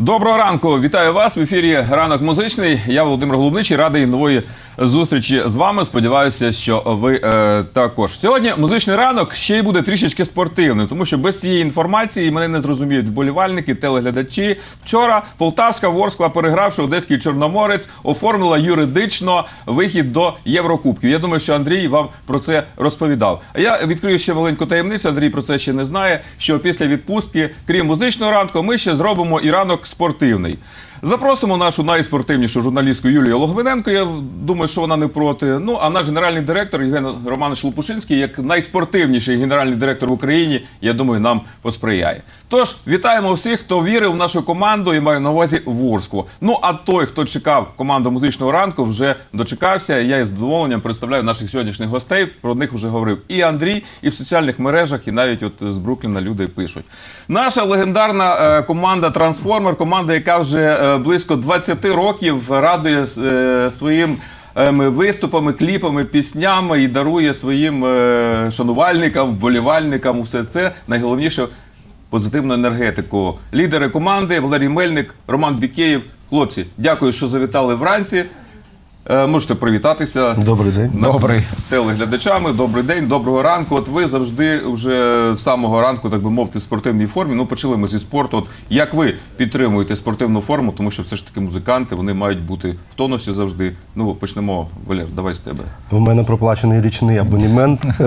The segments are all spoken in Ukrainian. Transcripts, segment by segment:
Доброго ранку, вітаю вас в ефірі Ранок музичний. Я Володимир Голубничий, радий нової зустрічі з вами. Сподіваюся, що ви е, також. Сьогодні музичний ранок ще й буде трішечки спортивним, тому що без цієї інформації мене не зрозуміють вболівальники, телеглядачі. Вчора Полтавська Ворскла, перегравши Одеський Чорноморець, оформила юридично вихід до Єврокубків. Я думаю, що Андрій вам про це розповідав. А я відкрию ще маленьку таємницю. Андрій про це ще не знає. Що після відпустки, крім музичного ранку, ми ще зробимо і ранок спортивний. Запросимо нашу найспортивнішу журналістку Юлію Логвиненко. Я думаю, що вона не проти. Ну а наш генеральний директор Євген Романович Лопушинський, як найспортивніший генеральний директор в Україні, я думаю, нам посприяє. Тож вітаємо всіх, хто вірив в нашу команду і маю на увазі Ворсклу. Ну а той, хто чекав команду музичного ранку, вже дочекався. Я із задоволенням представляю наших сьогоднішніх гостей. Про них вже говорив і Андрій, і в соціальних мережах, і навіть от з Брукліна люди пишуть. Наша легендарна е, команда Трансформер, команда, яка вже е, близько 20 років радує е, своїм. е, Виступами, кліпами, піснями і дарує своїм е, шанувальникам, вболівальникам усе це найголовніше позитивну енергетику. Лідери команди Валерій Мельник, Роман Бікеєв. Хлопці, дякую, що завітали вранці. Е, Можете привітатися. Добрий день. Добрий. телеглядачами. Добрий день, доброго ранку. От ви завжди вже з самого ранку, так би мовити, в спортивній формі. Ну, почали ми зі спорту. От як ви підтримуєте спортивну форму, тому що все ж таки музиканти вони мають бути в тонусі завжди. Ну, почнемо, Валер, давай з тебе. У мене проплачений річний абонемент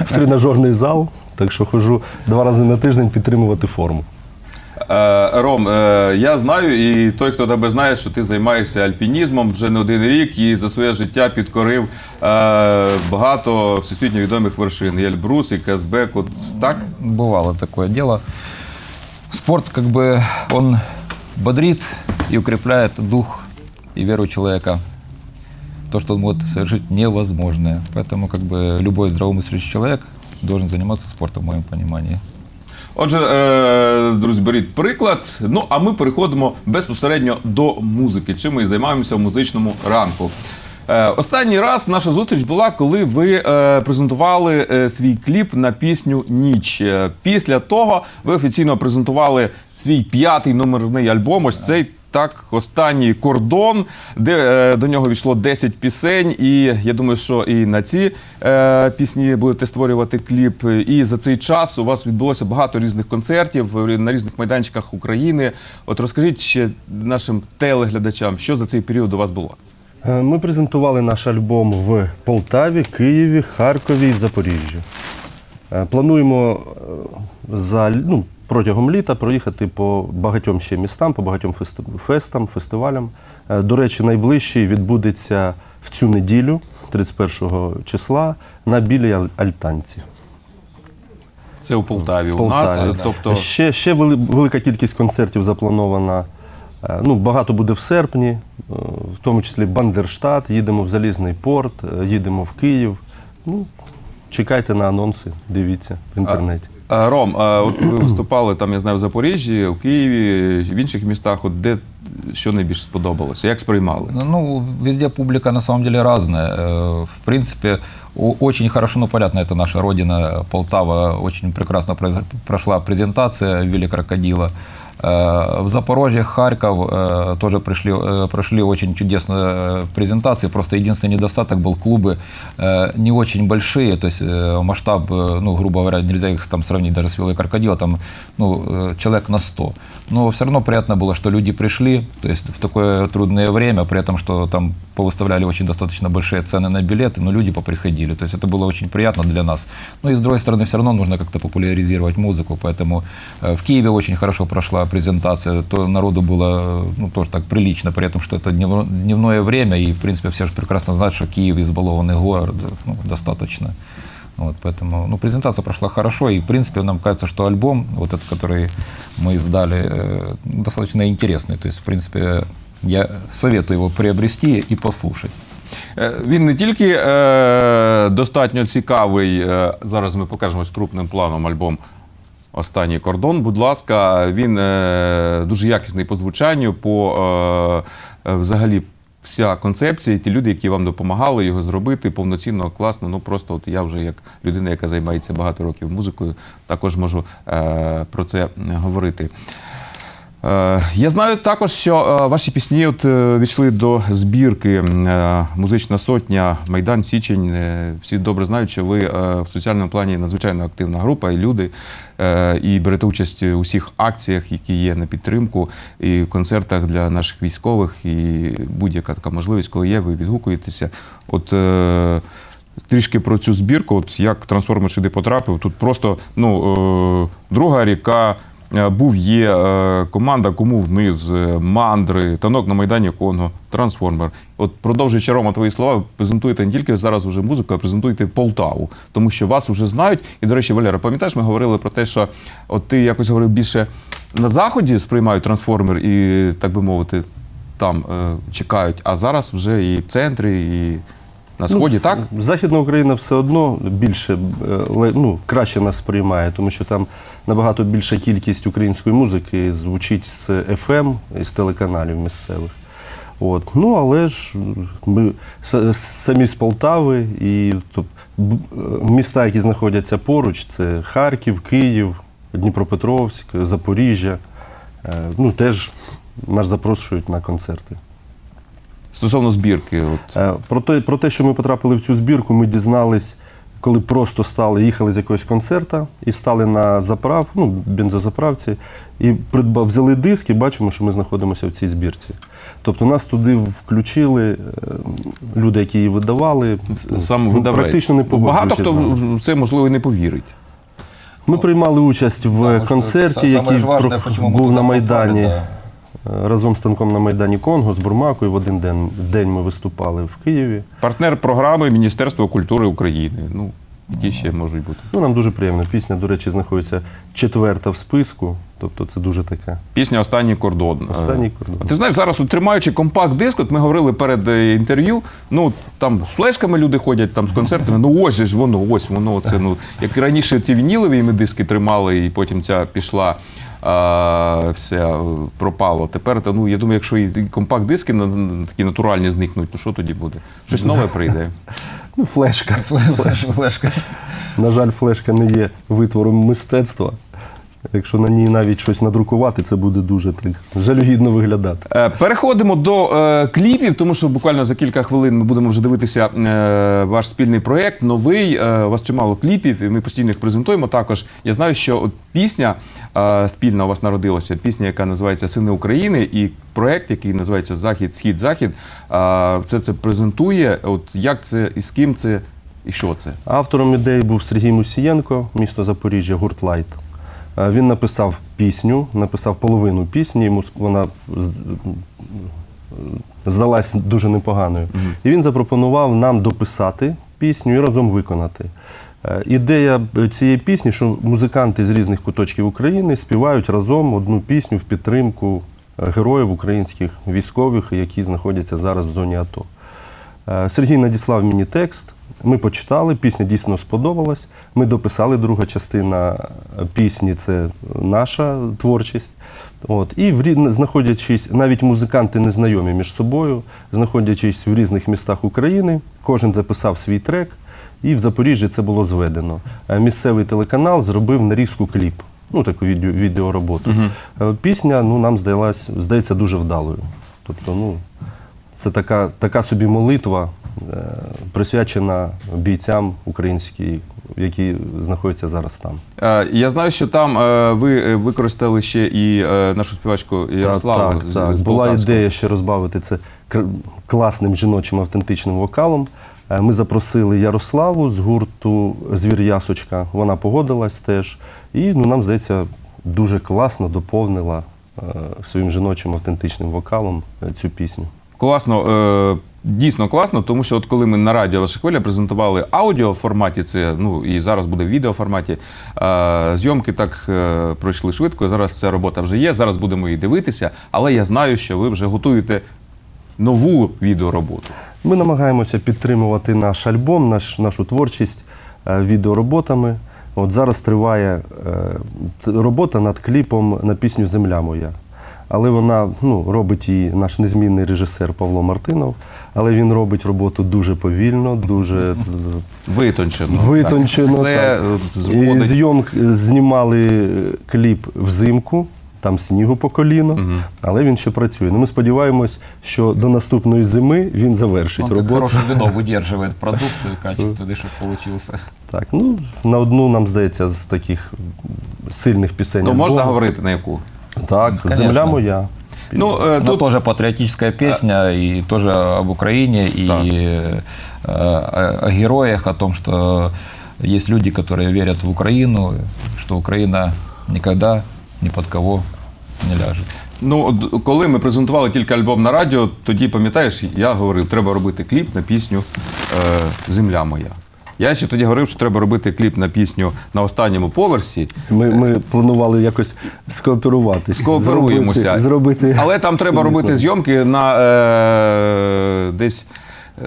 в тренажерний зал, так що ходжу два рази на тиждень підтримувати форму. Е, Ром, е, я знаю, і той, хто тебе знає, що ти займаєшся альпінізмом вже не один рік і за своє життя підкорив е, багато всесвітньо відомих вершин. І Ельбрус, і Кесбек. От так? Бывало такое дело. Спорт, как бы, он бодрит и укрепляет дух и веру человека. То, что он может совершить невозможное. Поэтому, как бы, любой здравомыслящий человек должен заниматься спортом, в моем понимании. Отже, е, друзі, беріть приклад. Ну а ми переходимо безпосередньо до музики. Чим ми і займаємося в музичному ранку. Е, останній раз наша зустріч була, коли ви е, презентували свій кліп на пісню Ніч. Після того ви офіційно презентували свій п'ятий номерний альбом. Ось цей так, останній кордон, де е, до нього війшло 10 пісень. І я думаю, що і на ці е, пісні будете створювати кліп. І за цей час у вас відбулося багато різних концертів е, на різних майданчиках України. От розкажіть ще нашим телеглядачам, що за цей період у вас було. Е, Ми презентували наш альбом в Полтаві, Києві, Харкові і Запоріжжі. Плануємо за, ну, протягом літа проїхати по багатьом ще містам, по багатьом фестам, фестивалям. Е, До речі, найближчий відбудеться в цю неділю, 31 числа, на Білій Альтанці. Це у Полтаві. В у нас, Полтаві, е, да. тобто ще, ще велика кількість концертів запланована. Е, Ну, багато буде в серпні, е, в тому числі Бандерштат, їдемо в Залізний порт, їдемо в Київ. Ну, чекайте на анонси, дивіться в інтернеті. Е, Ром, е, от ви виступали там, я знаю, в Запоріжжі, в Києві, в інших містах. От де що найбільше сподобалося? Як сприймали? Ну, везде публика на самом деле разная. Э, В принципе, о- очень хорошо, ну, понятно, это наша родина, Полтава, очень прекрасно пройшла прошла презентация «Вилли крокодила». Э, В Запорожье, Харьков э, тоже пришли, э, прошли очень чудесные э, презентации. Просто единственный недостаток был клубы э, не очень большие, то есть э, масштаб, э, ну, грубо говоря, нельзя их там сравнить даже с «Виллой крокодила», там, ну, э, человек на 100. Но все равно приятно было, что люди пришли, то есть в такое трудное время, при этом, что там повыставляли очень достаточно большие цены на билеты, но люди поприходили. То есть это было очень приятно для нас. Ну и с другой стороны, все равно нужно как-то популяризировать музыку, поэтому э, в Киеве очень хорошо прошла презентация, то народу было э, ну, тоже так прилично, при этом, что это дневно- дневное время, и, в принципе, все же прекрасно знают, что Киев избалованный город, ну, достаточно. Вот, поэтому ну, презентация прошла хорошо, и в принципе нам кажется, что альбом, вот этот, который мы издали, э, достаточно интересный. То есть, в принципе, я советую его приобрести и послушать. Е, Він не тільки е, достатньо цікавий. е, зараз ми покажемо з крупним планом альбом. Останній кордон, будь ласка, він е, дуже якісний по звучанню, по е, е, взагалі вся концепція, ті люди, які вам допомагали його зробити повноцінно, класно. Ну просто от я вже як людина, яка займається багато років музикою, також можу е, про це говорити. Е, Я знаю також, що е, ваші пісні от е, війшли до збірки Музична сотня Майдан Січень. Всі добре знають, що ви в соціальному плані надзвичайно активна група і люди, і берете участь у всіх акціях, які є на підтримку, і в концертах для наших військових, і будь-яка така можливість, коли є, ви відгукуєтеся. От Трішки про цю збірку, от як трансформер сюди потрапив. Тут просто ну, друга ріка, був є е, команда Кому вниз, е, мандри, танок на Майдані Конго, трансформер. От продовжуючи Рома, твої слова, ви презентуєте не тільки зараз вже музику, а презентуєте Полтаву, тому що вас вже знають. І, до речі, Валера, пам'ятаєш, ми говорили про те, що от ти якось говорив більше на заході сприймають трансформер і, так би мовити, там е, чекають, а зараз вже і в центрі, і на сході, Ну, так? Західна Україна все одно більше е, ну, краще нас сприймає, тому що там набагато більша кількість української музики звучить з FM і з телеканалів місцевих. От. Ну, але ж ми самі з Полтави і тоб- міста, які знаходяться поруч, це Харків, Київ, Дніпропетровськ, Запоріжжя. Е, Ну, теж нас запрошують на концерти. Стосовно збірки, от Е, Про те, про те, що ми потрапили в цю збірку, ми дізнались, коли просто стали, їхали з якогось концерта і стали на заправ, ну, бензозаправці, і придбав, взяли диск і бачимо, що ми знаходимося в цій збірці. Тобто нас туди включили е, люди, які її видавали. сам ну, видавець. Практично не побачили. Багато хто в це можливо і не повірить. Ми приймали участь в концерті, який був на Майдані. Разом з танком на Майдані Конго, з Бурмакою в один день, день ми виступали в Києві. Партнер програми Міністерства культури України. Ну, які ще можуть бути. Ну, нам дуже приємно. Пісня, до речі, знаходиться четверта в списку. Тобто це дуже таке. Пісня Останній кордон. Останній Е, кордон. а Ти знаєш, зараз от, тримаючи компакт-диск, от ми говорили перед е, інтерв'ю. Ну там з флешками люди ходять там з концертами. Ну ось же ж воно, ось воно. Це ну як раніше ці вінілові ми диски тримали, і потім ця пішла. А, все е, пропало. Тепер та, ну я думаю, якщо і компакт-диски на, такі натуральні зникнуть, то що тоді буде? Щось нове прийде. Ну, флешка. Флеш- Флешка. На жаль, флешка не є витвором мистецтва. Якщо на ній навіть щось надрукувати, це буде дуже так жалюгідно виглядати. Е, Переходимо до е, кліпів, тому що буквально за кілька хвилин ми будемо вже дивитися е, ваш спільний проєкт, новий. Е, у вас чимало кліпів, і ми постійно їх презентуємо. Також я знаю, що от пісня е, спільна у вас народилася, пісня, яка називається Сини України, і проєкт, який називається Захід, Схід, Захід. Е, це це презентує. От як це і з ким це, і що це? Автором ідеї був Сергій Мусієнко, місто Запоріжжя, гурт Лайт. Е, Він написав пісню, написав половину пісні, йому вона здалась дуже непоганою. І він запропонував нам дописати пісню і разом виконати. Е, Ідея цієї пісні, що музиканти з різних куточків України співають разом одну пісню в підтримку е, героїв українських військових, які знаходяться зараз в зоні АТО. Сергій надіслав мені текст. Ми почитали, пісня дійсно сподобалась. Ми дописали друга частина пісні, це наша творчість. От. І в, знаходячись, навіть музиканти незнайомі між собою, знаходячись в різних містах України, кожен записав свій трек, і в Запоріжжі це було зведено. Е, Місцевий телеканал зробив нарізку кліп, ну таку відео, відеороботу. Е, Пісня ну, нам здалась, здається дуже вдалою. Тобто, ну, це така, така собі молитва, присвячена бійцям українським, які знаходяться зараз там. Е, Я знаю, що там е, ви е, використали ще і е, нашу співачку Ярославу. так, з- так. Була ідея ще розбавити це класним жіночим автентичним вокалом. Е, Ми запросили Ярославу з гурту Звір Ясочка. Вона погодилась теж. І ну, нам здається, дуже класно доповнила е, своїм жіночим автентичним вокалом е, цю пісню. Класно, е, дійсно класно, тому що от коли ми на радіо «Ваша хвиля» презентували аудіо форматі, це ну і зараз буде в відео форматі. Е, зйомки так е, пройшли швидко. Зараз ця робота вже є. Зараз будемо її дивитися. Але я знаю, що ви вже готуєте нову відеороботу. Ми намагаємося підтримувати наш альбом, наш, нашу творчість відеороботами. От зараз триває робота над кліпом на пісню Земля моя Але вона ну, робить її наш незмінний режисер Павло Мартинов. Але він робить роботу дуже повільно, дуже е, Витончено. витончено. Так. Це так. е, І зводить. зйомк знімали кліп взимку. там снігу по коліно, але він ще працює. Ну, ми сподіваємось, що до наступної зими він завершить Он как роботу. хорошее вино выдерживает продукт качественный, чтобы получился. Так, ну на одну нам здається з таких сильних пісень. Ну можна альбому. говорити на яку? Так, Конечно. земля моя. Ну, е, Она тут тоже патриотическая песня, и тоже об Украине, и Да. э, о, о героях, о том, что есть люди, которые верят в Украину, что Украина никогда ни под кого не ляжет. Ну, коли ми презентували тільки альбом на радіо, тоді пам'ятаєш, я говорив, треба робити кліп на пісню е, Земля моя. Я ще тоді говорив, що треба робити кліп на пісню на останньому поверсі. Ми, ми планували якось скооперуватися. Скооперуємося. Зробити, зробити Але там треба робити зйомки на е, десь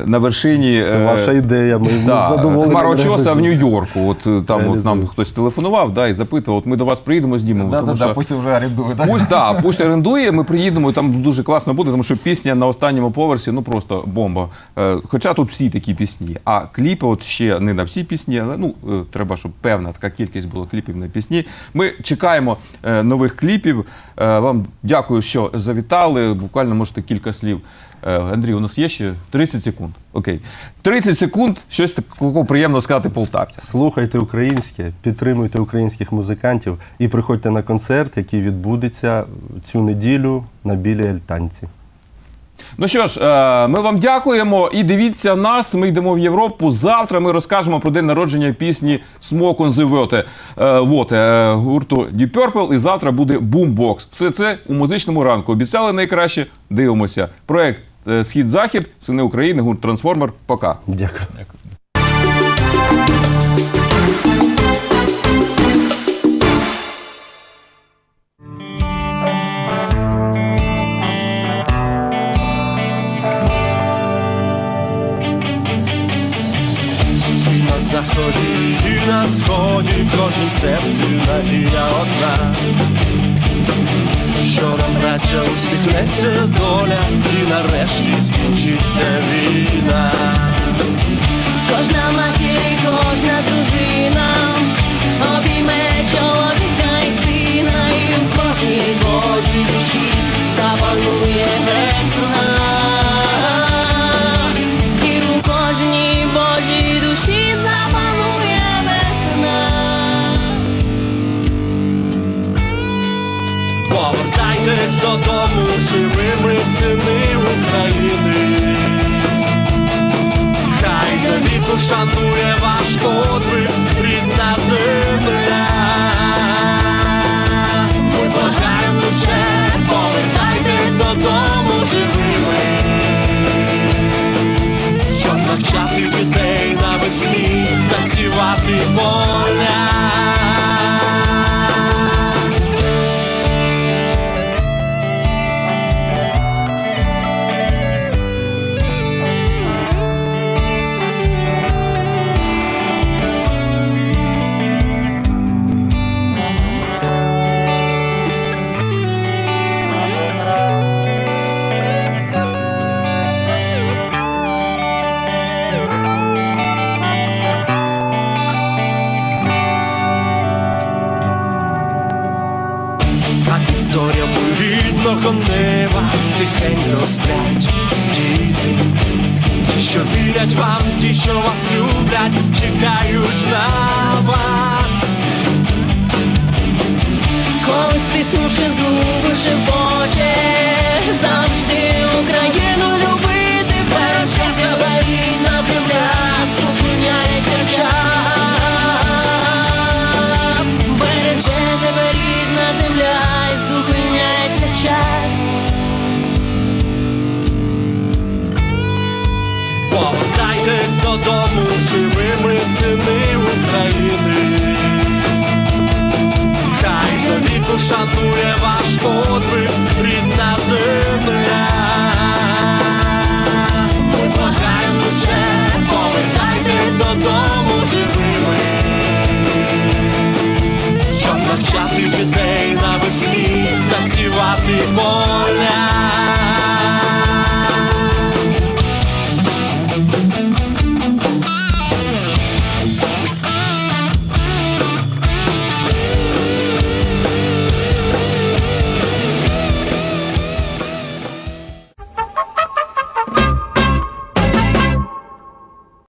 на вершині. Це е, ваша ідея. Ми, з Да, задоволенням Хмарочоса в. Нью-Йорку. От е, там от нам хтось телефонував да, і запитував, от ми до вас приїдемо, знімемо. тому що... пусть уже арендует. Да? Пусть, да, пусть орендує, ми приїдемо, і там дуже класно буде, тому що пісня на останньому поверсі ну просто бомба. Е, Хоча тут всі такі пісні, а кліпи от ще не на всі пісні, але ну треба, щоб певна така кількість було кліпів на пісні. Ми чекаємо нових кліпів. Вам дякую, що завітали. Буквально можете кілька слів. Е, Андрій, у нас є ще 30 секунд. Окей. 30 секунд, щось такого приємного сказати полтавцям. Слухайте українське, підтримуйте українських музикантів і приходьте на концерт, який відбудеться цю неділю на білій альтанці. Ну що ж, е, ми вам дякуємо і дивіться нас. Ми йдемо в Європу. Завтра ми розкажемо про день народження пісні Smoke on the Water, е, Water, е, гурту Deep Purple. І завтра буде Boombox. Все це у музичному ранку. Обіцяли найкраще. Дивимося. Проект е, Схід-Захід, Сини України, гурт Трансформер. Пока. Дякую. Усміхнеться доля, і нарешті скінчиться війна. Кожна матір, кожна дружина Повертайтесь додому живими сини України. Хай до віку ваш подвиг, рідна земля. Ми благаємо лише, повертайтесь додому живими. Щоб навчати дітей навесні, засівати поля. Рідного неба тихенько сплять діти, ті, що вірять вам, ті, що вас люблять, чекають на вас. Коли стиснувши зуби, шепочеш завжди Україну любити, береже тебе рідна земля, Щоб навчати